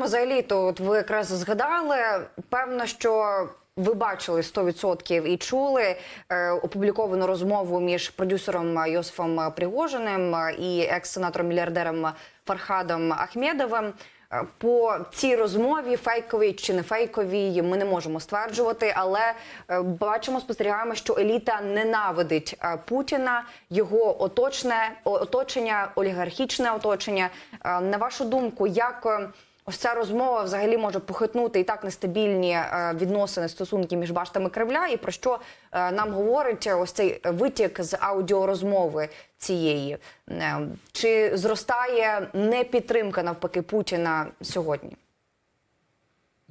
поговоримо за еліту. От ви якраз згадали. Певно, що ви бачили 100% і чули е, опубліковану розмову між продюсером Йосифом Пригожиним і екс-сенатором мільярдером Фархадом Ахмедовим. Е, По цій розмові фейковій чи не фейковій, ми не можемо стверджувати, але е, бачимо, спостерігаємо, що еліта ненавидить е, Путіна, його оточне оточення, олігархічне оточення. На вашу думку, як ось ця розмова взагалі може похитнути і так нестабільні е, відносини стосунки між баштами Кремля, і про що е, нам говорить ось цей витік з аудіорозмови цієї? Е, Чи зростає непідтримка навпаки Путіна сьогодні?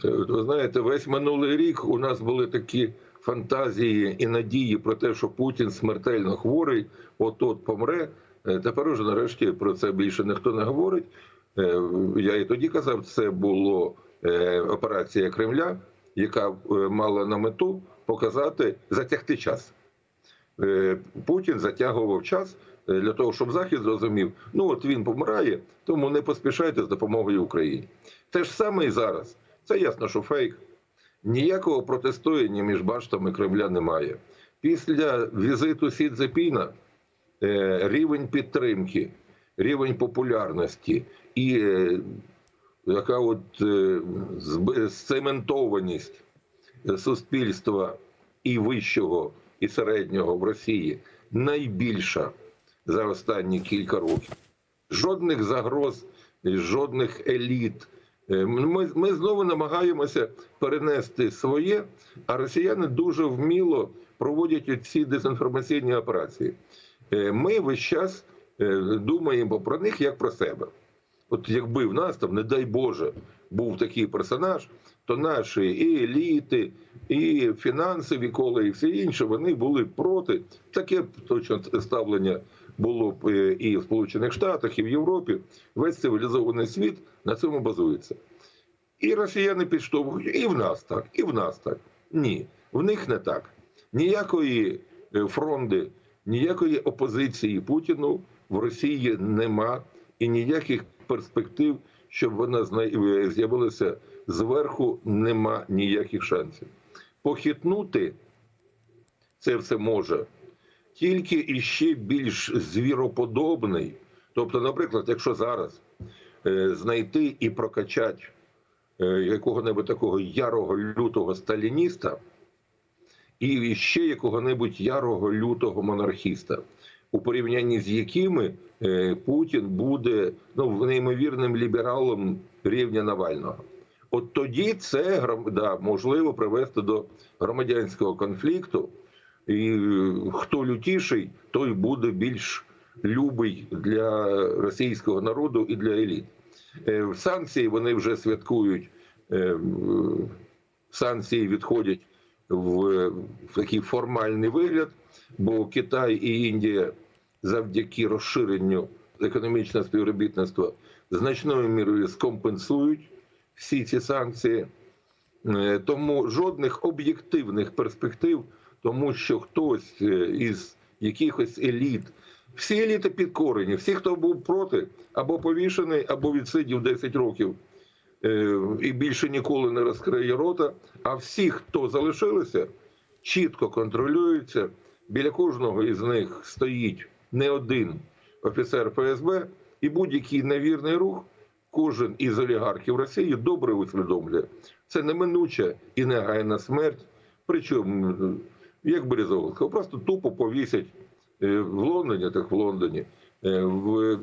Ви знаєте, весь минулий рік у нас були такі фантазії і надії про те, що Путін смертельно хворий, от-от помре. Е, Тепер уже нарешті про це більше ніхто не говорить. Е, Я і тоді казав, це була операція Кремля, яка е, мала на мету показати затягти час. Е, Путін затягував час е, для того, щоб Захід зрозумів, ну от він помирає, тому не поспішайте з допомогою Україні. Те ж саме і зараз. Це ясно, що фейк. Ніякого протистояння між баштами Кремля немає. Після візиту Сі Цзепіна е, рівень підтримки, рівень популярності і е, така от е, зб- суспільства і вищого, і середнього в Росії найбільша за останні кілька років. Жодних загроз, жодних еліт. Е, Ми, ми знову намагаємося перенести своє, а росіяни дуже вміло проводять ці дезінформаційні операції. Е, Ми весь час е, думаємо про них як про себе. От якби в нас там, не дай Боже, був такий персонаж, то наші і еліти, і фінансові кола, і всі інші, вони були проти. Таке точно ставлення було б е, і в Сполучених Штатах, і в Європі. Весь цивілізований світ на цьому базується. І росіяни підштовхують, і в нас так, і в нас так. Ні, в них не так. Ніякої е, фронди, ніякої опозиції Путіну в Росії нема і ніяких перспектив, щоб вона е, з'явилася зверху, нема ніяких шансів. Похитнути це все може тільки іще більш звіроподобний. Тобто, наприклад, якщо зараз е, знайти і прокачати е, якого-небудь такого ярого лютого сталініста і ще якого-небудь ярого лютого монархіста, у порівнянні з якими е, Путін буде ну, неймовірним лібералом рівня Навального. От тоді це да, можливо привести до громадянського конфлікту, і е, хто лютіший, той буде більш любий для російського народу і для еліт. Е, Санкції вони вже святкують. Санкції відходять в, такий формальний вигляд, бо Китай і Індія завдяки розширенню економічного співробітництва значною мірою скомпенсують всі ці санкції. Е, Тому жодних об'єктивних перспектив, тому що хтось е, із якихось еліт, всі еліти підкорені, всі, хто був проти, або повішений, або відсидів 10 років і більше ніколи не розкриє рота. А всі, хто залишилися, чітко контролюються. Біля кожного із них стоїть не один офіцер ФСБ, і будь-який невірний рух кожен із олігархів Росії добре усвідомлює. Це неминуча і негайна смерть. Причому, е, як Березовського, просто тупо повісять е, в Лондоні, так в Лондоні, е, в,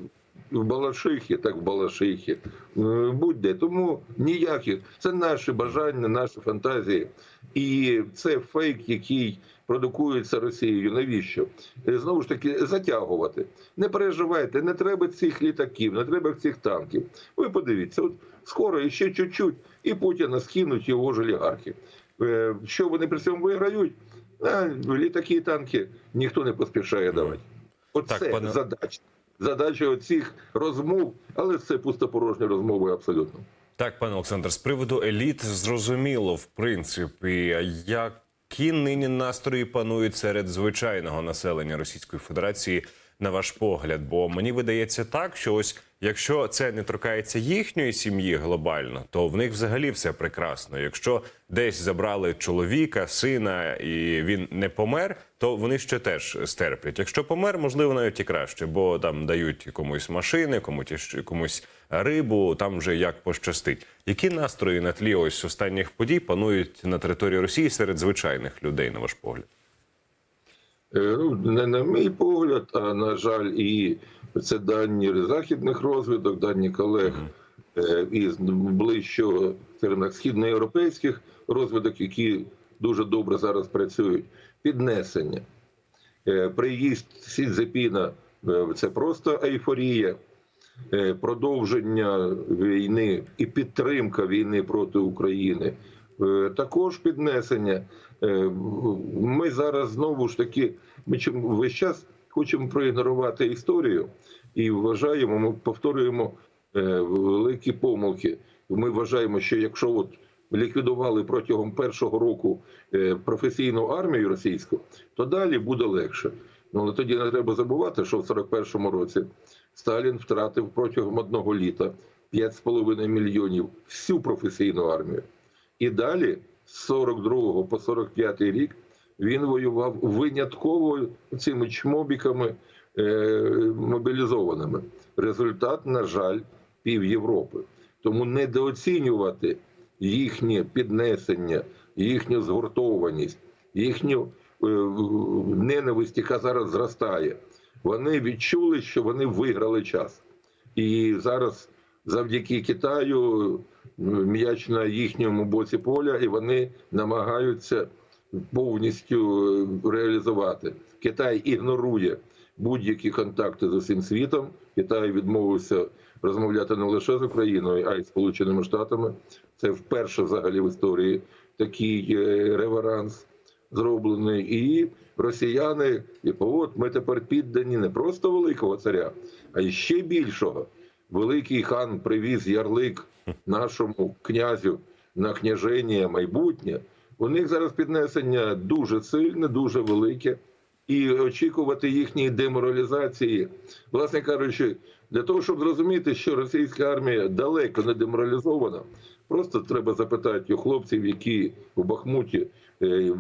в Балашихі, так в Балашихі, е, будь-де. Тому ніяких. Це наші бажання, наші фантазії. І це фейк, який продукується Росією. Навіщо? Е, Знову ж таки, затягувати. Не переживайте, не треба цих літаків, не треба цих танків. Ви подивіться, от скоро іще чуть-чуть, і Путіна скинуть його ж олігархи. Е, Що вони при цьому виграють? А, літаки і танки ніхто не поспішає давати. Оце Так, пане- задача. Задача оцих розмов, але це пустопорожні розмови абсолютно. Так, пане Олександр, з приводу еліт зрозуміло, в принципі, які нині настрої панують серед звичайного населення Російської Федерації. На ваш погляд? Бо мені видається так, що ось якщо це не торкається їхньої сім'ї глобально, то в них взагалі все прекрасно. Якщо десь забрали чоловіка, сина, і він не помер, то вони ще теж стерплять. Якщо помер, можливо, навіть і краще, бо там дають комусь машини, комусь комусь рибу, там вже як пощастить. Які настрої на тлі ось останніх подій панують на території Росії серед звичайних людей, на ваш погляд? Е, Ну, не на мій погляд, а на жаль, і це дані західних розвідок, дані колег е, із ближчого, східноєвропейських розвідок, які дуже добре зараз працюють. Піднесення. Е, Приїзд Сідзепіна це просто ейфорія. Продовження війни і підтримка війни проти України. Е, Також піднесення. Е, Ми зараз знову ж таки, ми чим весь час хочемо проігнорувати історію і вважаємо, ми повторюємо е, великі помилки. Ми вважаємо, що якщо от ліквідували протягом першого року професійну армію російську, то далі буде легше. Ну але тоді не треба забувати, що в 41-му році Сталін втратив протягом одного літа 5,5 мільйонів всю професійну армію. І далі, з 42 по 45 рік, він воював винятково цими чмобіками е, мобілізованими. Результат, на жаль, пів Європи. Тому недооцінювати їхнє піднесення, їхню згуртованість, їхню е, ненависть, яка зараз зростає. Вони відчули, що вони виграли час. І зараз завдяки Китаю м'яч на їхньому боці поля, і вони намагаються повністю е, реалізувати. Китай ігнорує будь-які контакти з усім світом. Китай відмовився розмовляти не лише з Україною, а й Сполученими Штатами. Це вперше взагалі в історії такий е, реверанс зроблений. І росіяни, і от ми тепер піддані не просто великого царя, а й ще більшого. Великий хан привіз ярлик нашому князю на княження майбутнє. У них зараз піднесення дуже сильне, дуже велике, і очікувати їхньої деморалізації, власне кажучи, для того, щоб зрозуміти, що російська армія далеко не деморалізована, просто треба запитати у хлопців, які в Бахмуті е,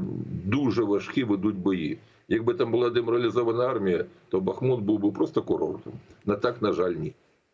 дуже важкі ведуть бої. Якби там була деморалізована армія, то Бахмут був би просто курортом. На так, на жаль, ні.